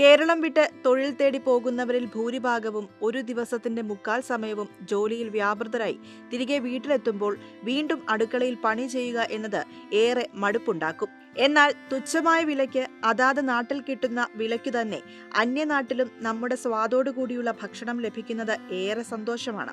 കേരളം വിട്ട് തൊഴിൽ തേടി പോകുന്നവരിൽ ഭൂരിഭാഗവും ഒരു ദിവസത്തിന്റെ മുക്കാൽ സമയവും ജോലിയിൽ വ്യാപൃതരായി. തിരികെ വീട്ടിലെത്തുമ്പോൾ വീണ്ടും അടുക്കളയിൽ പണി ചെയ്യുക എന്നത് ഏറെ മടുപ്പുണ്ടാക്കും. എന്നാൽ തുച്ഛമായ വിലയ്ക്ക് അതാത് നാട്ടിൽ കിട്ടുന്ന വിലയ്ക്ക് തന്നെ അന്യനാട്ടിലും നമ്മുടെ സ്വാദോടുകൂടിയുള്ള ഭക്ഷണം ലഭിക്കുന്നത് ഏറെ സന്തോഷമാണ്.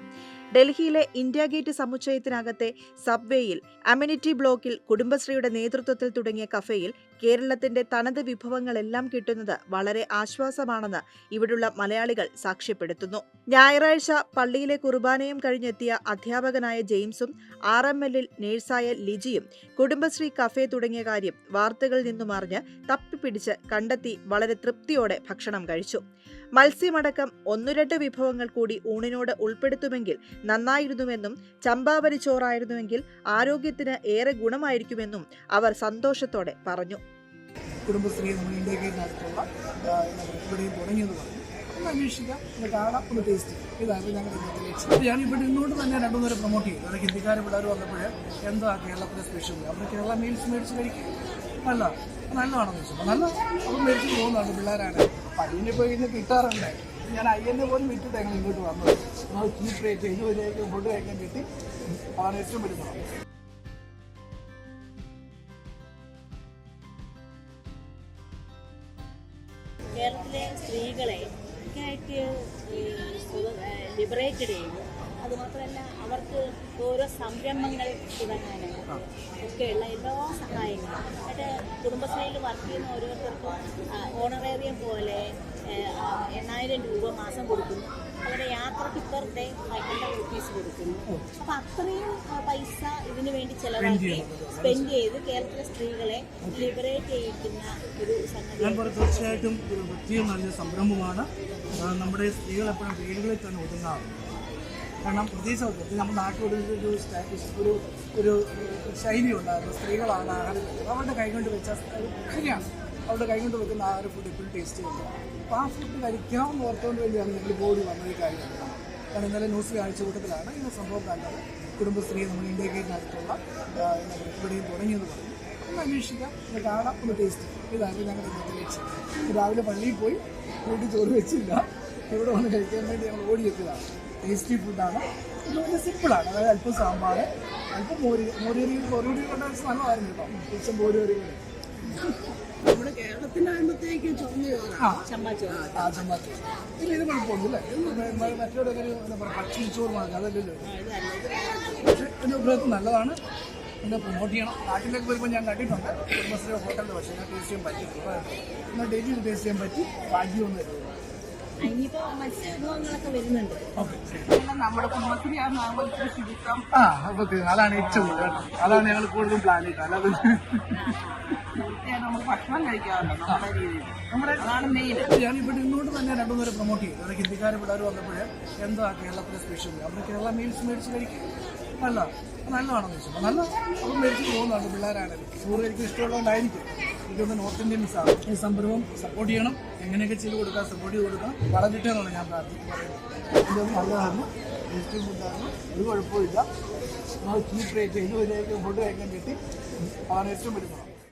ഡൽഹിയിലെ ഇന്ത്യ ഗേറ്റ് സമുച്ചയത്തിനകത്തെ സബ്വേയിൽ അമ്യൂണിറ്റി ബ്ലോക്കിൽ കുടുംബശ്രീയുടെ നേതൃത്വത്തിൽ തുടങ്ങിയ കഫേയിൽ കേരളത്തിന്റെ തനത് വിഭവങ്ങളെല്ലാം കിട്ടുന്നത് വളരെ ആശ്വാസമാണെന്ന് ഇവിടുള്ള മലയാളികൾ സാക്ഷ്യപ്പെടുത്തുന്നു. ഞായറാഴ്ച പള്ളിയിലെ കുർബാനയും കഴിഞ്ഞെത്തിയ അധ്യാപകനായ ജെയിംസും ആർ എം എല്ലിൽ നേഴ്സായ ലിജിയും കുടുംബശ്രീ കഫേ തുടങ്ങിയ കാര്യം വാർത്തകളിൽ നിന്നും അറിഞ്ഞ് തപ്പിപ്പിടിച്ച് കണ്ടെത്തി വളരെ തൃപ്തിയോടെ ഭക്ഷണം കഴിച്ചു. മത്സ്യമടക്കം ഒന്നു രണ്ട് വിഭവങ്ങൾ കൂടി ഊണിനോട് ഉൾപ്പെടുത്തുമെങ്കിൽ നന്നായിരുന്നുവെന്നും ചമ്പാവരി ചോറായിരുന്നുവെങ്കിൽ ആരോഗ്യത്തിന് ഏറെ ഗുണമായിരിക്കുമെന്നും അവർ സന്തോഷത്തോടെ പറഞ്ഞു. കുടുംബശ്രീ നമ്മൾ ഇന്ത്യക്കടുത്തുള്ള ഇവിടെയും തുടങ്ങിയത് പറഞ്ഞു. ഒന്ന് അന്വേഷിക്കാം കാണാം ഒന്ന് ടേസ്റ്റ് ലക്ഷ്യം. ഞാൻ ഇവിടെ നിന്നുകൊണ്ട് തന്നെ രണ്ടു നേരം പ്രൊമോട്ട് ചെയ്തു. അവിടെ ഹിന്ദിക്കാർ പിള്ളേർ വന്നപ്പോൾ എന്താ കേരളത്തിലെ സ്പെഷ്യൽ അവർ കേരള മീൽസ് മേടിച്ച് കഴിക്കും നല്ല നല്ലതാണെന്ന് വെച്ചു. നല്ല അപ്പം മേടിച്ച് പോകുന്നുണ്ട് പിള്ളേരാണ്. പയ്യനെ പോയി ഇന്ന് കിട്ടാറുണ്ട്. ഞാൻ അയ്യനെ പോലും വിട്ടിട്ട് എങ്ങനെ ഇങ്ങോട്ട് വന്നത്. നമ്മൾ ചീപ്പ് റേറ്റ് എഴുപത് ഒരു ഫുഡ് കഴിക്കാൻ കിട്ടി. അതാണ് ഏറ്റവും ഗുണം. കേരളത്തിലെ സ്ത്രീകളെ ഒക്കെയായിട്ട് ലിബറേറ്റഡ് ചെയ്തു അതുമാത്രമല്ല അവർക്ക് ഓരോ സംരംഭങ്ങൾ തുടങ്ങാനും ഒക്കെയുള്ള എല്ലാ സഹായങ്ങളും. എന്നിട്ട് കുടുംബശ്രീയിൽ വർക്ക് ചെയ്യുന്ന ഓരോരുത്തർക്കും ഓണറേറിയം പോലെ എണ്ണായിരം രൂപ മാസം കൊടുക്കുന്നു. അവരുടെ യാത്രയ്ക്ക് per day five hundred rupees കൊടുക്കുന്നു. അപ്പം അത്രയും പൈസ ഇതിനു വേണ്ടി ചിലവാക്കി സ്പെൻഡ് ചെയ്ത് കേരളത്തിലെ സ്ത്രീകളെ ലിബറേറ്റ് ചെയ്യിക്കുന്ന ഒരു സംഗതി. തീർച്ചയായിട്ടും ഒരു വൃത്തിയും നല്ല സംരംഭമാണ്. നമ്മുടെ സ്ത്രീകൾ എപ്പോഴും വീടുകളിൽ തന്നെ ഒതുങ്ങാറുണ്ട്. കാരണം പ്രത്യേകിച്ച് പ്രത്യേകിച്ച് നമ്മുടെ നാട്ടിൽ ഒരു ഒരു സ്റ്റാറ്റസ് ഒരു ഒരു ശൈലി ഉണ്ടായിരുന്നു. സ്ത്രീകളാണ് ആഹാരം വെക്കുന്നത് അവരുടെ കൈകൊണ്ട് വെച്ച ശരിയാണ്. അവരുടെ കൈകൊണ്ട് വെക്കുന്ന ആ ഒരു ഫുഡ് ഇപ്പോഴും ടേസ്റ്റ് ചെയ്യുന്നത് അപ്പോൾ ആ ഫുഡ് കഴിക്കാമെന്ന് ഓർത്തുകൊണ്ട് വേണ്ടിയാണ് ഞങ്ങൾ ബോഡി വന്നത് കാര്യം. കാരണം ഇന്നലെ ന്യൂസ് കാഴ്ച കൂട്ടത്തിലാണ് ഈ സംഭവം കണ്ടത്. കുടുംബശ്രീ നമ്മൾ ഇന്ത്യ ഗേറ്റിനകത്തുള്ള ആ, എന്താ പറയുക, ഇവിടെയും തുടങ്ങിയത് പറഞ്ഞു. ഒന്ന് അന്വേഷിക്കാം. ഒന്ന് കാണാം. ഒന്ന് ടേസ്റ്റ് ഇതായിരുന്നു ഞങ്ങളുടെ ഇന്നത്തെ ലക്ഷ്യം. രാവിലെ പള്ളിയിൽ പോയി വീട്ടിൽ ചോറ് വെച്ചില്ല. ഇവിടെ വന്ന് കഴിക്കാൻ വേണ്ടി ഞങ്ങൾ ഓടിയെത്തിയതാണ് ടേസ്റ്റി ഫുഡാണ് ഇത് വളരെ സിമ്പിളാണ് അതായത് അല്പം സാമ്പാർ അല്പം മോരി മോരുകറി മോരുകറി കൊണ്ടാണ് നല്ലതായിരുന്നു കേട്ടോ. കുറച്ചും മോരുകറി നമ്മുടെ ചമ്പാച്ചോറ് ഇല്ല ഇത് കുഴപ്പമൊന്നുമില്ല. മറ്റൊരു ഒരു എന്താ പറയുക പച്ചരി ചോറ് മാർഗം അതല്ലല്ലോ പക്ഷേ എന്റെ അഭിപ്രായത്തിൽ നല്ലതാണ്. എന്നെ പ്രൊമോട്ട് ചെയ്യണം. നാട്ടിലേക്ക് വരുമ്പോൾ ഞാൻ കണ്ടിട്ടുണ്ട്. കുടുംബശ്രീ ഹോട്ടലിൽ പക്ഷേ ടേസ്റ്റ് ചെയ്യാൻ പറ്റി എന്നാൽ ഡെയിലി ടേസ്റ്റ് ചെയ്യാൻ പറ്റി? ഭാഗ്യമൊന്നും ഇനിയിപ്പോ മത്സ്യവിഭവങ്ങളൊക്കെ വരുന്നുണ്ട്. നമ്മുടെ ആ അതാണ് ഏറ്റവും കൂടുതൽ. അതാണ് ഞങ്ങൾ കൂടുതലും പ്ലാൻ ചെയ്തത്. അല്ലാതെ നമുക്ക് ഭക്ഷണം കഴിക്കാമല്ലോ നമ്മുടെ ഞാൻ ഇവിടെ ഇങ്ങോട്ട് തന്നെ രണ്ടു നേരം പ്രൊമോട്ട് ചെയ്തു അവിടെ ഹിന്ദിക്കാർ പിള്ളേർ വന്നപ്പോൾ എന്താ കേരളത്തിലെ സ്പെഷ്യൽ അവർ കേരള മീൽസ് മേടിച്ച് കഴിക്കും. നല്ല നല്ലതാണെന്ന് വെച്ചാൽ നല്ല അപ്പം മേടിച്ച് പോകുന്നുണ്ട് പിള്ളേരാണെങ്കിൽ ചോറ് കഴിക്കാൻ ഇഷ്ടമുള്ളതുകൊണ്ടായിരിക്കും. ഇതൊന്ന് നോർത്ത് ഇന്ത്യൻസ് ആണ് ഈ സംരംഭം സപ്പോർട്ട് ചെയ്യണം. എങ്ങനെയൊക്കെ ചെയ്ത് കൊടുക്കാം സപ്പോർട്ട് ചെയ്ത് കൊടുക്കാം. വളർന്നിട്ടേ എന്നാണ് ഞാൻ പ്രാർത്ഥിക്കുന്നത്. ഇതൊന്നും നല്ലതാണ്. ടേസ്റ്റും ഫുഡാണ് ഒരു കുഴപ്പമില്ല നമ്മൾ ചീപ്പ് റേറ്റ് രൂപയ്ക്ക് ഫുഡ് കഴിക്കാൻ കിട്ടി. അതാണ് ഏറ്റവും വലിയ ഗുണം.